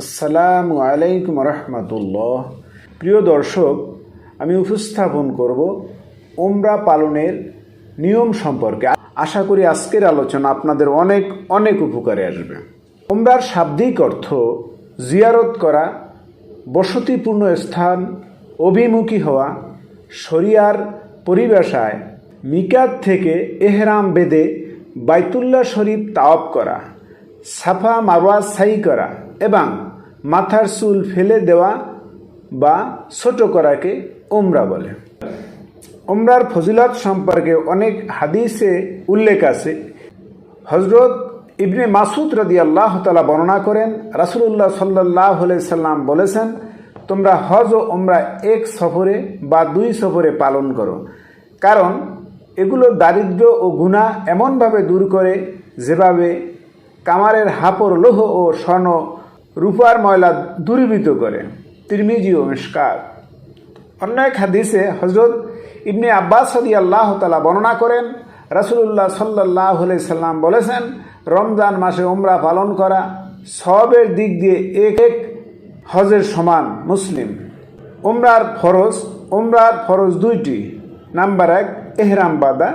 আসসালামু আলাইকুম রহমতুল্লাহ। প্রিয় দর্শক, আমি উপস্থাপন করব ওমরা পালনের নিয়ম সম্পর্কে। আশা করি আজকের আলোচনা আপনাদের অনেক অনেক উপকারে আসবে। ওমরার শাব্দিক অর্থ জিয়ারত করা, বসতিপূর্ণ স্থান, অভিমুখী হওয়া, শরিয়ার পরিবেশায় মিকাত থেকে এহরাম বেদে বাইতুল্লাহ শরীফ তাওয়াব করা, সাফা মারওয়া সাই করা এবং মাথার চুল ফেলে দেওয়া বা ছোট করাকে ওমরা বলে। ওমরার ফজিলত সম্পর্কে অনেক হাদিসে উল্লেখ আছে। হজরত ইবনে মাসুদ রদি আল্লাহ তালা বর্ণনা করেন, রাসুলুল্লাহ সাল্লাহ সাল্লাম বলেছেন, তোমরা হজ ও ওমরা এক সফরে বা দুই সফরে পালন করো। কারণ এগুলো দারিদ্র ও গুণা এমনভাবে দূর করে, যেভাবে কামারের হাপর লোহ ও স্বর্ণ রূপার ময়লা দূরীভূত করে। তিরমিজি মিসকাত অন্য এক হাদিসে হজরত ইবনে আব্বাস সদি আল্লাহ তালা বর্ণনা করেন, রাসুলুল্লাহ সাল্লাহ সাল্লাম বলেছেন, রমজান মাসে ওমরা পালন করা সবের দিক দিয়ে এক এক হজের সমান মুসলিম। ওমরার ফরজ ওমরার ফরজ দুইটি। নাম্বার এক, এহরাম বাদা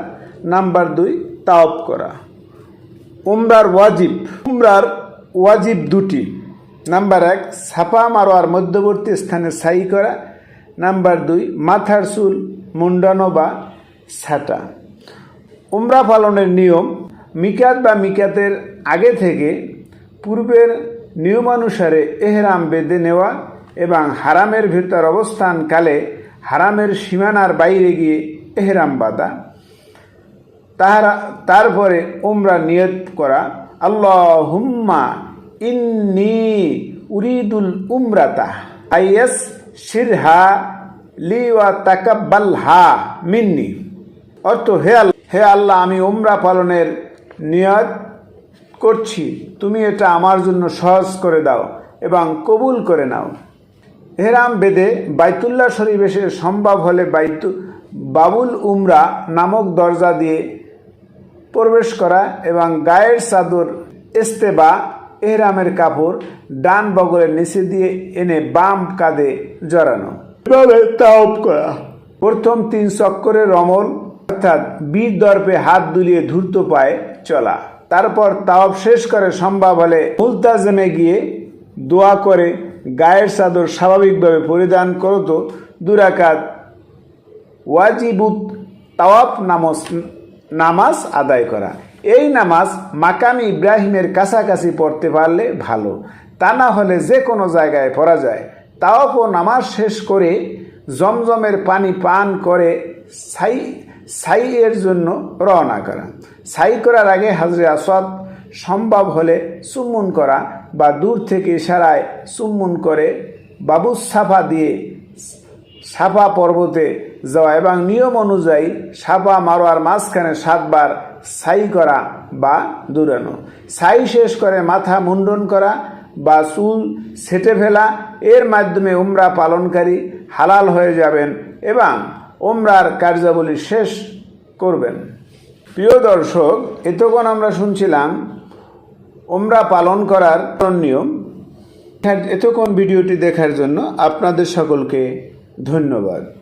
নাম্বার দুই তাওপ করা। উমরার ওয়াজিব উমরার ওয়াজিব দুটি। নাম্বার এক, ছাপা মারোয়ার মধ্যবর্তী স্থানে সাই করা। নাম্বার দুই, মাথার চুল মুন্ডানো বা ছাটা। উমরা পালনের নিয়ম, মিকাত বা মিকাতের আগে থেকে পূর্বের নিয়মানুসারে এহরাম বেঁধে নেওয়া এবং হারামের ভিতর অবস্থানকালে হারামের সীমানার বাইরে গিয়ে এহরাম বাঁধা। তাহারা, তারপরে উমরা নিয়ত করা। আল্লাহ হুম্মা ইন্নি উরিদুল উমরাতা আইএস শিরহা লিওয়া তাকাব্বাল হা মিন্নি। অর্থ, হে হে আল্লাহ, আমি উমরা পালনের নিয়ত করছি। তুমি এটা আমার জন্য সহজ করে দাও এবং কবুল করে নাও। হেরাম বেদে বাইতুল্লাহ শরীফ এসে সম্ভব হলে বাইতু, বাবুল উমরা নামক দরজা দিয়ে প্রবেশ করা এবং গায়ের চাদর ইস্তেবা এহরামের কাপড় ডান বগলের নিচে দিয়ে এনে বাম কাঁধে জড়ানো। করা। প্রথম তিন চক্করে রমল অর্থাৎ বীর দর্পে হাত দুলিয়ে ধূর্ত পায়ে চলা। তারপর তাওপ শেষ করে সম্ভব হলে মুলতাজমে গিয়ে দোয়া করে গায়ের চাদর স্বাভাবিকভাবে পরিধান করত দুরাকাত ওয়াজিবুত তাওয়াফ নামস নামাজ আদায় করা। এই নামাজ মাকাম ইব্রাহিমের কাছাকাছি পড়তে পারলে ভালো। তা না হলে যে কোনো জায়গায় পড়া যায়। ও নামাজ শেষ করে জমজমের পানি পান করে সাই সাই এর জন্য রওনা করা। সাই করার আগে হাজরে আসাদ সম্ভব হলে চুম্বন করা বা দূর থেকে ইশারায় চুম্বন করে বাবুস সাফা দিয়ে সাফা পর্বতে যাওয়া এবং নিয়ম অনুযায়ী সাফা মারোয়ার মাঝখানে সাতবার সাই করা বা দূরানো। সাই শেষ করে মাথা মুন্ডন করা বা চুল সেটে ফেলা, এর মাধ্যমে উমরা পালনকারী হালাল হয়ে যাবেন এবং ওমরার কার্যাবলী শেষ করবেন। প্রিয় দর্শক, এতক্ষণ আমরা শুনছিলাম ওমরা পালন করার নিয়ম। এতক্ষণ ভিডিওটি দেখার জন্য আপনাদের সকলকে ধন্যবাদ।